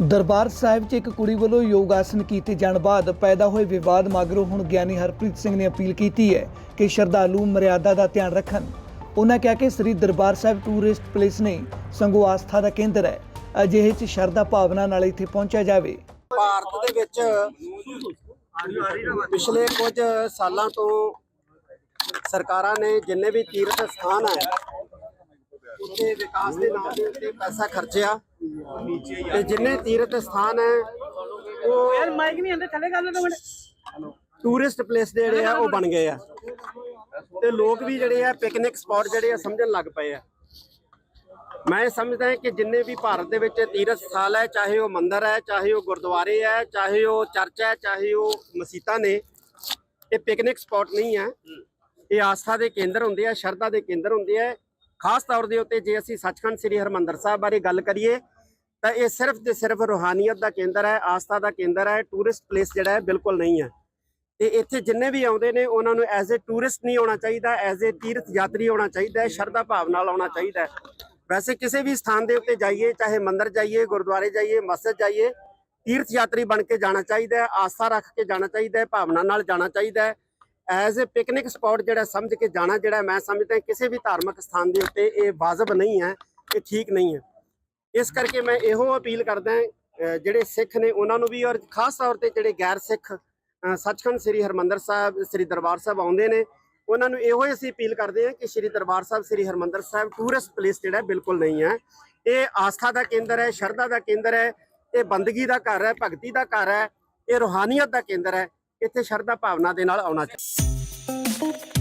ਦਰਬਾਰ ਸਾਹਿਬ 'ਚ ਇੱਕ ਕੁੜੀ ਵੱਲੋਂ ਯੋਗ ਆਸਨ ਕੀਤੇ ਜਾਣ ਬਾਅਦ ਪੈਦਾ ਹੋਏ ਵਿਵਾਦ ਮਗਰੋਂ ਹੁਣ ਗਿਆਨੀ ਹਰਪ੍ਰੀਤ ਸਿੰਘ ਨੇ ਅਪੀਲ ਕੀਤੀ ਹੈ ਕਿ ਸ਼ਰਧਾਲੂ ਮਰਿਆਦਾ ਦਾ ਧਿਆਨ ਰੱਖਣ। ਉਹਨਾਂ ਕਿਹਾ ਕਿ ਸ੍ਰੀ ਦਰਬਾਰ ਸਾਹਿਬ ਟੂਰਿਸਟ ਪਲੇਸ ਨੇ ਸੰਗੋ ਆਸਥਾ ਦਾ ਕੇਂਦਰ ਹੈ। ਅਜਿਹੇ 'ਚ ਸ਼ਰਧਾ ਭਾਵਨਾ ਨਾਲ ਇੱਥੇ ਪਹੁੰਚਿਆ ਜਾਵੇ। ਭਾਰਤ ਦੇ ਵਿੱਚ ਪਿਛਲੇ ਕੁਝ ਸਾਲਾਂ ਤੋਂ ਸਰਕਾਰਾਂ ਨੇ ਜਿੰਨੇ ਵੀ ਤੀਰਥ ਸਥਾਨ ਹੈ, ਉੱਥੇ ਵਿਕਾਸ ਦੇ ਨਾਮ ਦੇ ਉੱਤੇ ਪੈਸਾ ਖਰਚਿਆ। ਤੇ ਜਿੰਨੇ ਤੀਰਥ ਸਥਾਨ ਹੈ ਉਹ ਯਾਰ ਮਾਈਕ ਨਹੀਂ ਆਂਦਾ ਥੱਲੇ ਗੱਲ ਮਿੰਟ। ਟੂਰਿਸਟ ਪਲੇਸ ਜਿਹੜੇ ਆ ਉਹ ਬਣ ਗਏ ਆ। ਤੇ ਲੋਕ ਵੀ ਜਿਹੜੇ ਆ ਪਿਕਨਿਕ ਸਪੌਟ ਜਿਹੜੇ ਆ ਸਮਝਣ ਲੱਗ ਪਏ ਆ। ਮੈਂ ਸਮਝਦਾ ਕਿ ਜਿੰਨੇ ਵੀ ਭਾਰਤ ਦੇ ਵਿੱਚ ਤੀਰਥ ਸਥਾਨ ਹੈ ਚਾਹੇ ਉਹ ਮੰਦਿਰ ਹੈ ਚਾਹੇ ਉਹ ਗੁਰਦੁਆਰੇ ਹੈ ਚਾਹੇ ਉਹ ਚਰਚ ਹੈ ਚਾਹੇ ਉਹ ਮਸਜਿਦਾਂ ਨੇ ਇਹ ਪਿਕਨਿਕ ਸਪੌਟ ਨਹੀਂ ਹੈ। ਇਹ ਆਸਥਾ ਦੇ ਕੇਂਦਰ ਹੁੰਦੇ ਆ ਸ਼ਰਧਾ ਦੇ ਕੇਂਦਰ ਹੁੰਦੇ ਆ। ਖਾਸ ਤੌਰ ਦੇ ਉੱਤੇ ਜੇ ਅਸੀਂ ਸੱਚਖੰਡ ਸ੍ਰੀ ਹਰਮੰਦਰ ਸਾਹਿਬ ਬਾਰੇ ਗੱਲ ਕਰੀਏ ਤਾਂ ਇਹ ਸਿਰਫ ਤੇ ਸਿਰਫ ਰੂਹਾਨੀਅਤ ਦਾ ਕੇਂਦਰ ਹੈ, ਆਸਥਾ ਦਾ ਕੇਂਦਰ ਹੈ ਟੂਰਿਸਟ ਪਲੇਸ ਜਿਹੜਾ ਹੈ ਬਿਲਕੁਲ ਨਹੀਂ ਹੈ। ਤੇ ਇੱਥੇ ਜਿੰਨੇ ਵੀ ਆਉਂਦੇ ਨੇ, ਉਹਨਾਂ ਨੂੰ ਐਜ਼ ਅ ਟੂਰਿਸਟ ਨਹੀਂ ਆਉਣਾ ਚਾਹੀਦਾ ਐਜ਼ ਅ ਤੀਰਥ ਯਾਤਰੀ ਆਉਣਾ ਚਾਹੀਦਾ ਹੈ, ਸ਼ਰਧਾ ਭਾਵ ਨਾਲ ਆਉਣਾ ਚਾਹੀਦਾ ਹੈ। ਵੈਸੇ ਕਿਸੇ ਵੀ ਸਥਾਨ ਦੇ ਉੱਤੇ ਜਾਈਏ, ਚਾਹੇ ਮੰਦਿਰ ਜਾਈਏ, ਗੁਰਦੁਆਰੇ ਜਾਈਏ, ਮਸਜਿਦ ਜਾਈਏ ਤੀਰਥ ਯਾਤਰੀ ਬਣ ਕੇ ਜਾਣਾ ਚਾਹੀਦਾ ਹੈ, ਆਸਥਾ ਰੱਖ ਕੇ ਜਾਣਾ ਚਾਹੀਦਾ ਹੈ, ਭਾਵਨਾ ਨਾਲ ਜਾਣਾ ਚਾਹੀਦਾ ਹੈ। ਐਜ਼ ਅ ਪਿਕਨਿਕ ਸਪੌਟ ਜਿਹੜਾ ਸਮਝ ਕੇ ਜਾਣਾ ਜਿਹੜਾ ਮੈਂ ਸਮਝਦਾ ਕਿਸੇ ਵੀ ਧਾਰਮਿਕ ਸਥਾਨ ਦੇ ਉੱਤੇ ਇਹ ਵਾਜਬ ਨਹੀਂ ਹੈ, ਇਹ ਠੀਕ ਨਹੀਂ ਹੈ। ਇਸ ਕਰਕੇ ਮੈਂ ਇਹੋ ਅਪੀਲ ਕਰਦਾ ਜਿਹੜੇ ਸਿੱਖ ਨੇ ਉਹਨਾਂ ਨੂੰ ਵੀ ਔਰ ਖਾਸ ਤੌਰ ਤੇ ਜਿਹੜੇ ਗੈਰ ਸਿੱਖ ਸੱਚਖੰਡ ਸ੍ਰੀ ਹਰਮੰਦਰ ਸਾਹਿਬ, ਸ੍ਰੀ ਦਰਬਾਰ ਸਾਹਿਬ ਆਉਂਦੇ ਨੇ, ਉਹਨਾਂ ਨੂੰ ਇਹੋ ਹੀ ਅਸੀਂ ਅਪੀਲ ਕਰਦੇ ਹਾਂ ਕਿ ਸ੍ਰੀ ਦਰਬਾਰ ਸਾਹਿਬ, ਸ੍ਰੀ ਹਰਮੰਦਰ ਸਾਹਿਬ ਟੂਰਿਸਟ ਪਲੇਸ ਜਿਹੜਾ ਬਿਲਕੁਲ ਨਹੀਂ ਹੈ। ਇਹ ਆਸਥਾ ਦਾ ਕੇਂਦਰ ਹੈ, ਸ਼ਰਧਾ ਦਾ ਕੇਂਦਰ ਹੈ, ਇਹ ਬੰਦਗੀ ਦਾ ਘਰ ਹੈ, ਭਗਤੀ ਦਾ ਘਰ ਹੈ, ਇਹ ਰੂਹਾਨੀਅਤ ਦਾ ਕੇਂਦਰ ਹੈ, ਇੱਥੇ ਸ਼ਰਧਾ ਭਾਵਨਾ ਦੇ ਨਾਲ ਆਉਣਾ ਚਾਹੀਦਾ।